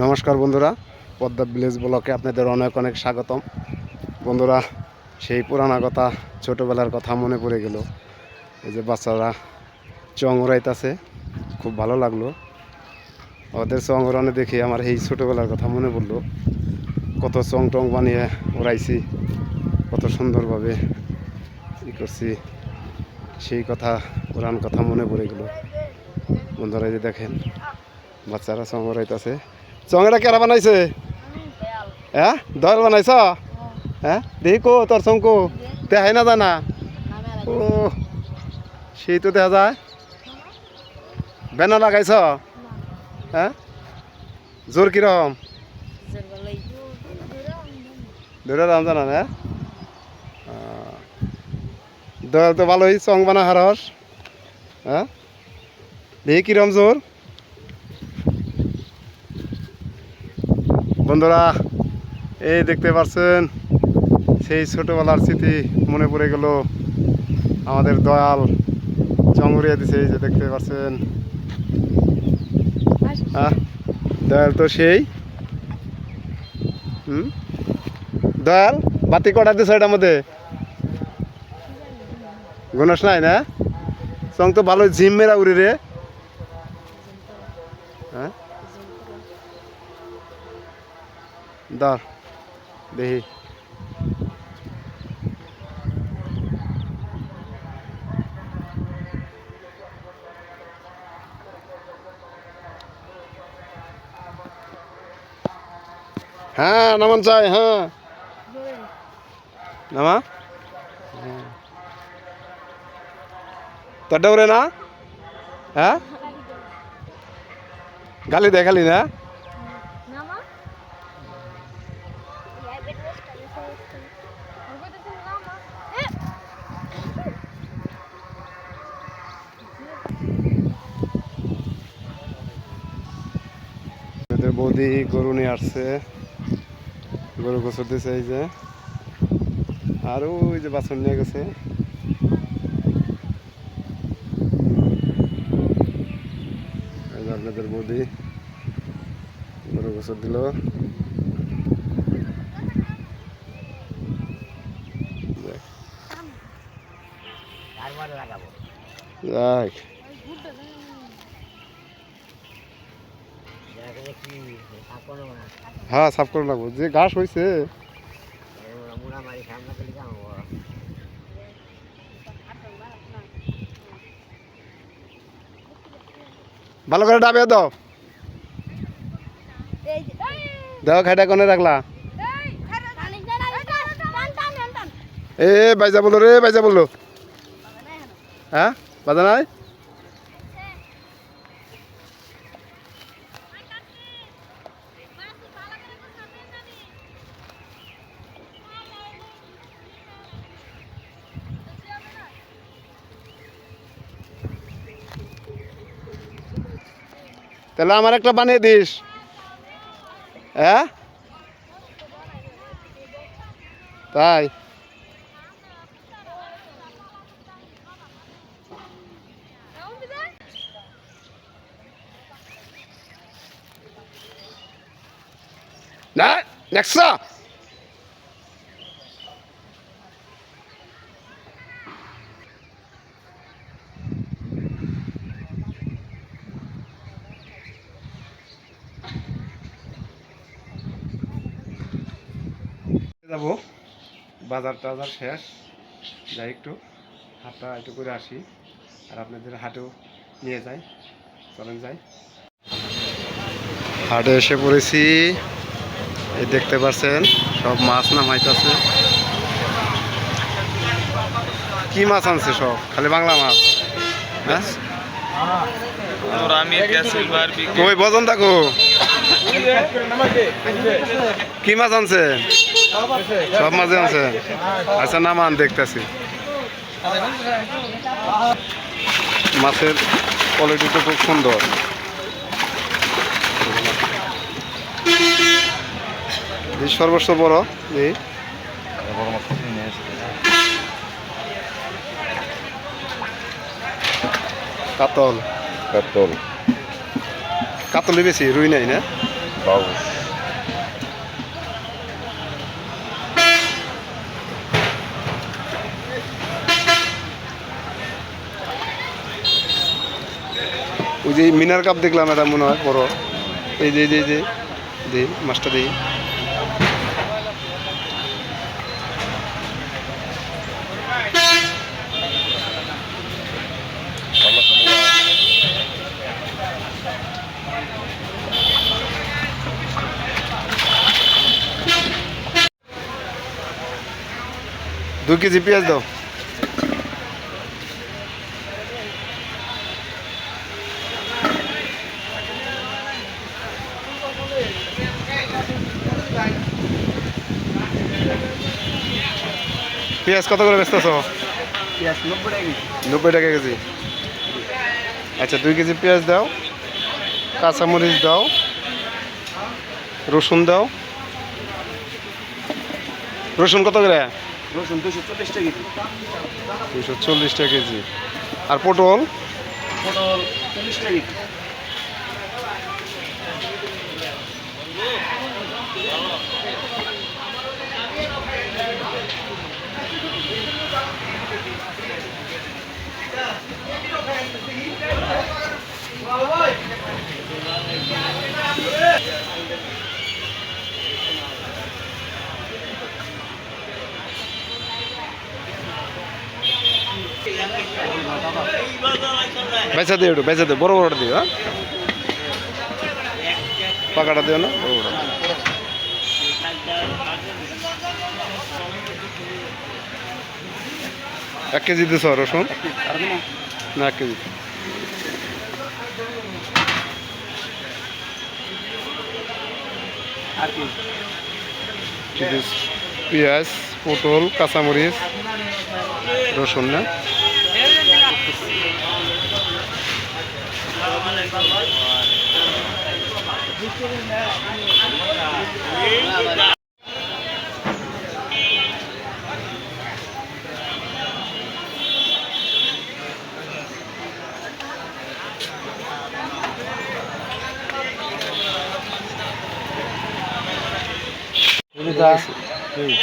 নমস্কার বন্ধুরা, পদ্মা ভিলেজ ব্লকে আপনাদের অনেক অনেক স্বাগতম। বন্ধুরা, সেই পুরানা কথা, ছোটোবেলার কথা মনে পড়ে গেল। এই যে বাচ্চারা চং উড়াইতেছে খুব ভালো লাগল। ওদের চং উড়ানো দেখে আমার এই ছোটোবেলার কথা মনে পড়ল। কত চং টং বানিয়ে উড়াইছি কত সুন্দরভাবে ই করছি। সেই কথা, পুরান কথা মনে পড়ে গেল। বন্ধুরা যে দেখেন, বাচ্চারা চং উড়াইতেছে চংটা কেরা বানাইছে? হ্যাঁ? দয়াল বানাইছ? হ্যাঁ? দেখি কো তোর চং কো? দেখাই না জানা? ও সেই তো দেখা যায়? বেনা লাগাইছ? হ্যাঁ? জোর কীরকম দুটো দাম জানা না? দয়াল তো ভালোই চং বানা হারস হ্যাঁ দেখি কিরম জোর বন্ধুরা এই দেখতে পাচ্ছেন সেই ছোটবেলার স্মৃতি মনে পড়ে গেল। আমাদের দয়াল চঙ্গুরিয়া দিছে এই যে দেখতে পাচ্ছেন হ্যাঁ দয়াল তো সেই। হুম? দয়াল বাতি কটা দিছে এটার মধ্যে? গুণস নাই না? চং তো ভালো জিম মেরা উড়ি রে। হ্যাঁ? দাঁড় দেখি। হ্যাঁ নামান চাই হ্যাঁ। নামা? তোর ডরে না? হ্যাঁ? গালি দে, গালি না আসছে। গরু গোসর দিছে, এই যে। আর ওই যে বাছন নিয়ে গেছে। আপনাদের বৌদি গরু গোসর দিল। দেখ। হ্যাঁ সাফ করে লাগবো যে ঘাস হয়েছে ভালো করে ডাবে এই দাও, খাইটা কোনে রাখলা। এ, বাইজা বলল রে, বাইজা বলল। হ্যাঁ বাজা নাই? তাহলে আমার একটা বানিয়ে দিস। হ্যাঁ? তাই? না নেক্সা যাব বাজার টাজার শেষ। যাই একটু হাটটা একটু করে আসি আর আপনাদের হাটেও নিয়ে যাই। চলেন যাই। হাটে এসে পড়েছি। এই দেখতে পাচ্ছেন, সব মাছ নামাইতেছে। কি মাছ আনছে সব? খালি বাংলা মাছ? হ্যাঁ? কি মাছ আনছে? সব মাঝে আনছে আচ্ছা নামান দেখতেছি। মাছের কোয়ালিটি তো খুব সুন্দর। এই সর্বস্ব বড় কাতল। কাতল। কাতলি বেশি রুই নাই না? ওই যে মিনার কাপ দেখলাম এটা মনে হয়, বড়। এই যে যে যে দিই মাছটা দিই দুই কেজি পেঁয়াজ দাও। পেঁয়াজ কত করে বেচতেছ? নব্বই টাকা কেজি। নব্বই টাকা কেজি। আচ্ছা দুই কেজি পেঁয়াজ দাও কাঁচামরিচ দাও রসুন দাও। রসুন কত করে? রসুন দুশো চল্লিশ টাকা কেজি। দুশো চল্লিশ টাকা কেজি। আর পটল? পটল চল্লিশ টাকা কেজি। বেচা দিও একটু বেচা দিও বড় বড়টা দিও হ্যাঁ? পাকাটা দিও না বড় বড় এক কেজি দিছ রসুন? না এক কেজি। পেঁয়াজ পটল কাঁচামরিচ রসুন না Kita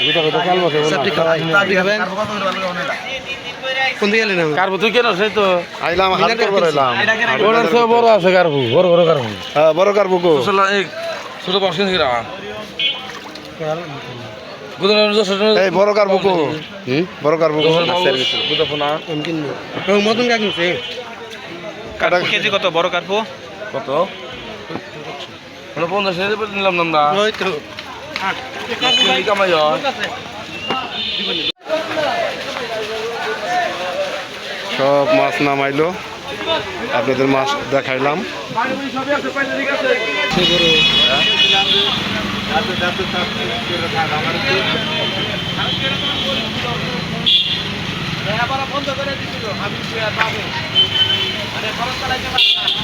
kita kita kan mau ke mana? Kita? কোন দিকে এলেন কারবো তুই কেন? সেই তো আইলাম হাত করব রইলাম ওনার সব বড় আছে কারবো বড় বড় কারবো হ্যাঁ বড় কার বুকু ছোট পাঁচশো থেকে রাখা বড় কার বুকু হুম? বড় কার বুকু গুদর ফোনা মতন কাক নিছে কেজি কত? বড় কার্পু? কত? পঞ্চাশ হাজার নিলাম আমরা। কামাই হয়। সব মাছ নামাইলো। আপনাদের মাছ দেখাইলাম।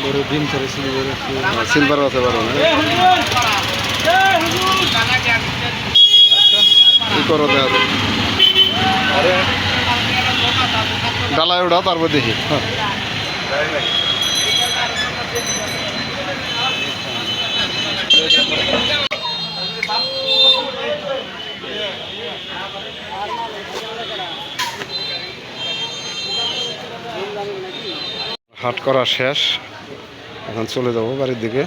বড় ডিম করেছিল বড় সিলভার আছে বড় না? কি করো দেখা। ডালায় ওঠা তারপর দেখি। হাট করা শেষ। এখন চলে যাব বাড়ির দিকে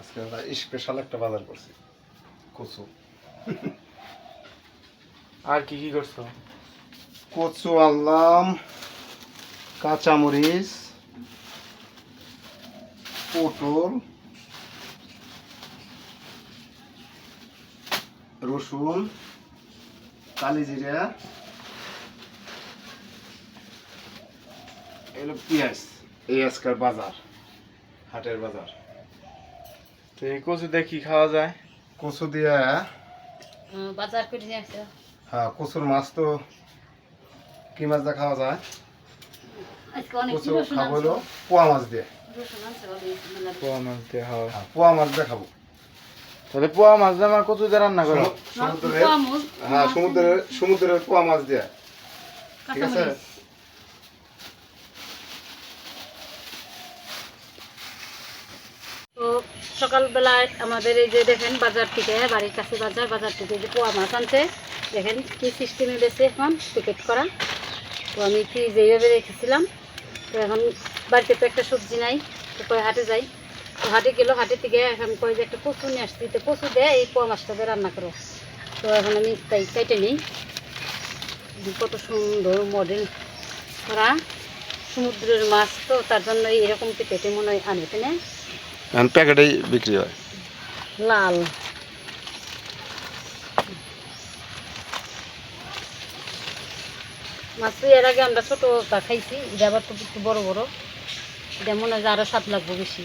আজকে আমরা স্পেশাল একটা বাজার করছি। কচু। আর কি কি করছ? কচু আনলাম কাঁচামরিচ পটল রসুন কালি জিরা এগুলো পেঁয়াজ। এই আজকের বাজার হাটের বাজার। তো এই কচু দিয়ে কি খাওয়া যায়? কচু দিয়া বাজার করে নিয়ে আসছে হ্যাঁ কচুর মাছ তো কি মাছ দিয়ে খাওয়া যায়? কচু রসুন খাব আনছে। হলো পোয়া মাছ দিয়ে। পোয়া মাছ দিয়ে হয়। হ্যাঁ, পোয়া মাছ দিয়ে খাব। তাহলে পোয়া মাছ দিয়ে আমার কচু দিয়ে রান্না করো সমুদ্রের হ্যাঁ সমুদ্রের সমুদ্রের পোয়া মাছ দিয়ে। ঠিক আছে তো সকালবেলায় আমাদের এই যে দেখেন বাজার থেকে বাড়ির কাছে বাজার বাজার থেকে যে পোয়া মাছ আনছে, দেখেন কি সিস্টেমে বেছে এখন প্যাকেট করা। তো আমি ফ্রিজে যেইভাবে রেখেছিলাম, তো এখন বাড়িতে তো একটা সবজি নাই, তো কয় হাটে যাই। তো হাটে গেলো, হাটে থেকে এখন কয় যে একটা কচু নিয়ে আসছি, তো কচু দেয় এই পোয়া মাছটা দিয়ে রান্না করো তো এখন আমি তাই কেটে নিই। কত সুন্দর মডেল করা সমুদ্রের মাছ, তো তার জন্য এরকম কেটে মনে হয় আনে, তাই এখন প্যাকেটেই বিক্রি হয়। লাল। মাছ এর আগে আমরা ছোটো খাইছি এটা আবার তো বড় বড়। এটা মনে হয় আরও আরও স্বাদ লাগবে বেশি।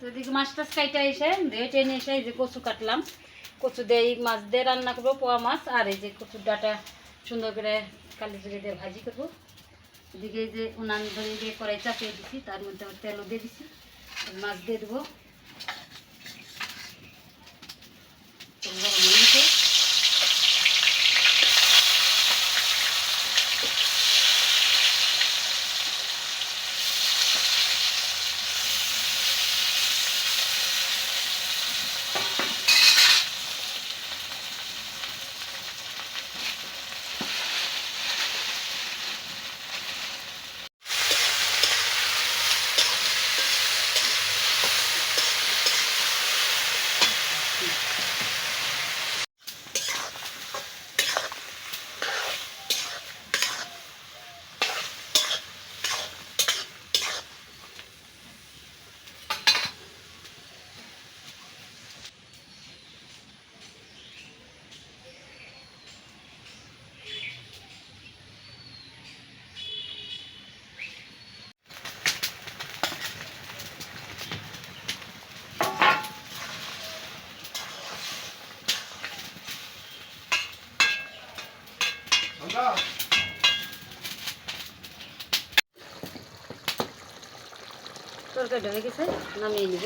তো এদিকে মাছ টাছ কাইটা এসে, দিয়ে টেনে এসে এই যে কচু কাটলাম। কচু দিয়ে এই মাছ দিয়ে রান্না করব, পোয়া মাছ, আর এই যে কচুর ডাটা সুন্দর করে কালি জিরে দিয়ে ভাজি করব। এদিকে এই যে উনান ধরে দিয়ে কড়াই চাপিয়ে দিছি, তার মধ্যে তেলও দিয়ে দিছি, মাছ দিয়ে দেবো তেল গরম হয়ে গেছে। তরকারিটা হয়ে গেছে নামিয়ে নিব।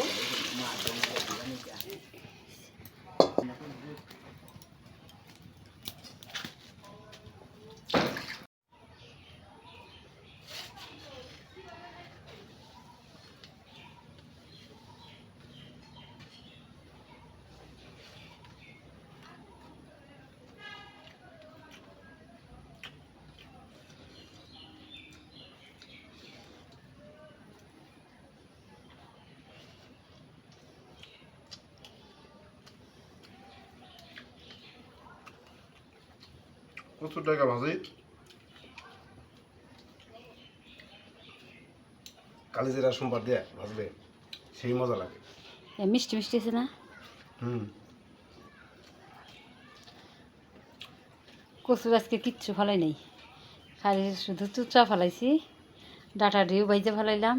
প্রচুর টাকা ভাজি কালিজিরা সোমবার দিয়ে ভাজলে সেই মজা লাগে। মিষ্টি মিষ্টি আছে না? হুম। কচু আজকে কিচ্ছু ফেলাই নেই। খালি শুধু চুচা ফেলাইছি ডাটা ডিউ বাইজে ফেলাইলাম।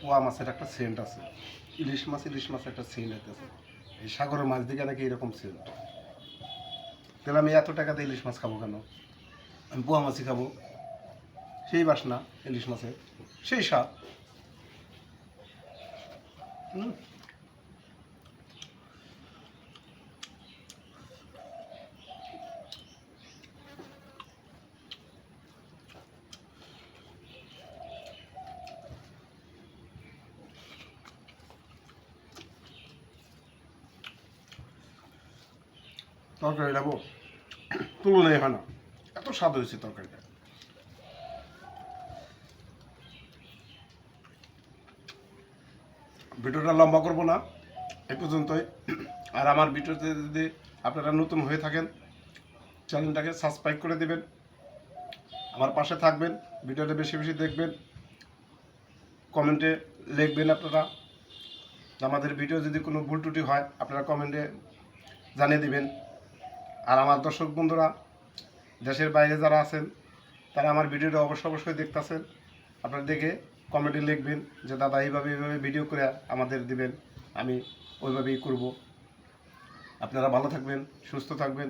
পোয়া মাছের একটা সেন্ট আছে। ইলিশ মাছ ইলিশ মাছ একটা সেল আছে এই সাগরের মাছ দিকে নাকি এরকম সেল তাহলে আমি এত টাকাতে ইলিশ মাছ খাব কেন? আমি পোয়া মাছই খাব। সেই বাসনা ইলিশ মাছের। সেই স্বাদ। হুম? তরকারি নেব তুলনায় হয় না। এত স্বাদ হয়েছে তরকারিটা। ভিডিওটা লম্বা করব না, এ পর্যন্তই। আর আমার ভিডিওতে যদি আপনারা নতুন হয়ে থাকেন, চ্যানেলটাকে সাবস্ক্রাইব করে দেবেন, আমার পাশে থাকবেন, ভিডিওটা বেশি বেশি দেখবেন, কমেন্টে লিখবেন আপনারা। আমাদের ভিডিও যদি কোনো ভুল ত্রুটি হয়, আপনারা কমেন্টে জানিয়ে দিবেন। আর আমার দর্শক বন্ধুরা, দেশের বাইরে যারা আছেন, তারা আমার ভিডিওটা অবশ্যই অবশ্যই দেখতেছেন। আপনারা দেখে কমেন্টে লিখবেন যে, দাদা, এইভাবে এইভাবে ভিডিও করে আমাদের দিবেন, আমি ওইভাবেই করব। আপনারা ভালো থাকবেন, সুস্থ থাকবেন।